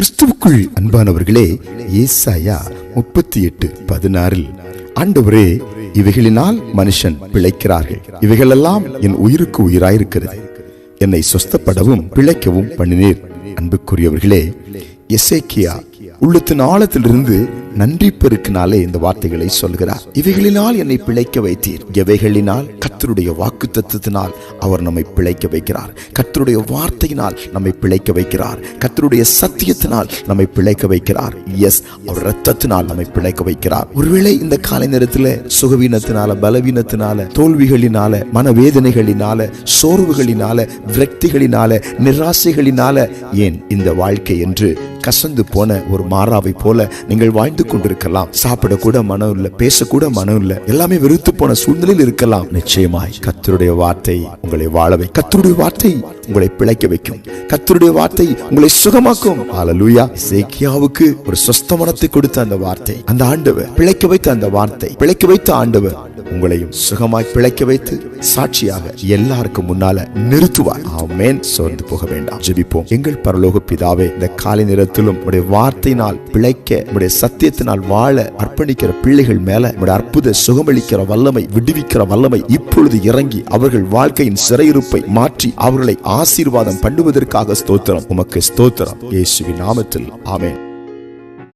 கிறிஸ்துவுக்குள் அன்பானவர்களே ஏசாயா முப்பத்தி எட்டு பதினாறில் ஆண்டவரே இவைகளினால் மனுஷன் பிழைக்கிறார்கள். இவைகளெல்லாம் என் உயிருக்கு உயிராயிருக்கிறது. என்னை சொஸ்தப்படவும் பிழைக்கவும் பண்ணினீர். அன்புக்குரியவர்களே எசேக்கியா உள்ளத்தின் ஆழத்திலிருந்து நன்றி பெருக்கினாலே இந்த வார்த்தைகளை சொல்கிறார் இவைகளினால் என்னை பிழைக்க வைத்தீர். எவைகளினால்? கத்தருடைய வாக்கு தத்துவத்தினால் அவர் நம்மை பிழைக்க வைக்கிறார். கத்தருடைய வார்த்தையினால் நம்மை பிழைக்க வைக்கிறார். கத்தருடைய சத்தியத்தினால் நம்மை பிழைக்க வைக்கிறார். எஸ் அவர் ரத்தத்தினால் நம்மை பிழைக்க வைக்கிறார். ஒருவேளை இந்த காலை நேரத்தில் சுகவீனத்தினால பலவீனத்தினால தோல்விகளினால மனவேதனைகளினால சோர்வுகளினால விரக்திகளினால நிராசைகளினால ஏன் இந்த வாழ்க்கை என்று கசந்து போன ஒரு மாறாவை போல நீங்கள் வாழ்ந்து கொண்டிருக்கலாம். சாப்பிடக்கூட மனம் இல்லை பேசக்கூட மனம் இல்லை எல்லாமே வெறுத்து போன சூழ்நிலையில் இருக்கலாம். நிச்சயமாய் கத்தருடைய வார்த்தை உங்களை வாழவை கத்தருடைய வார்த்தை உங்களை பிழைக்க வைக்கும். கத்தருடைய வார்த்தை உங்களை சுகமாக்கும். சேக்கியாவுக்கு ஒரு சொஸ்தமனத்தை கொடுத்த அந்த வார்த்தை. அந்த ஆண்டவர் பிழைக்க வைத்த அந்த வார்த்தை. பிழைக்க வைத்த ஆண்டவர் உங்களையும் சுகமாய் பிழைக்க வைத்து சாட்சியாக எல்லாருக்கும் முன்னால நிறுத்துவார். ஆமேன். சோர்ந்து போக வேண்டாம். ஜெபிப்போம். எங்கள் பரலோக பிதாவே இந்த காலை நேரத்திலும் உடைய வார்த்தையினால் பிழைக்க உடைய சத்தியத்தினால் வாழ அர்ப்பணிக்கிற பிள்ளைகள் மேல உடைய அற்புத சுகமளிக்கிற வல்லமை விடுவிக்கிற வல்லமை இப்பொழுது இறங்கி அவர்கள் வாழ்க்கையின் சிறையிருப்பை மாற்றி அவர்களை ஆசீர்வாதம் பண்ணுவதற்காக ஸ்தோத்திரம். உமக்கு ஸ்தோத்திரம். இயேசுவின் நாமத்தில். ஆமென்.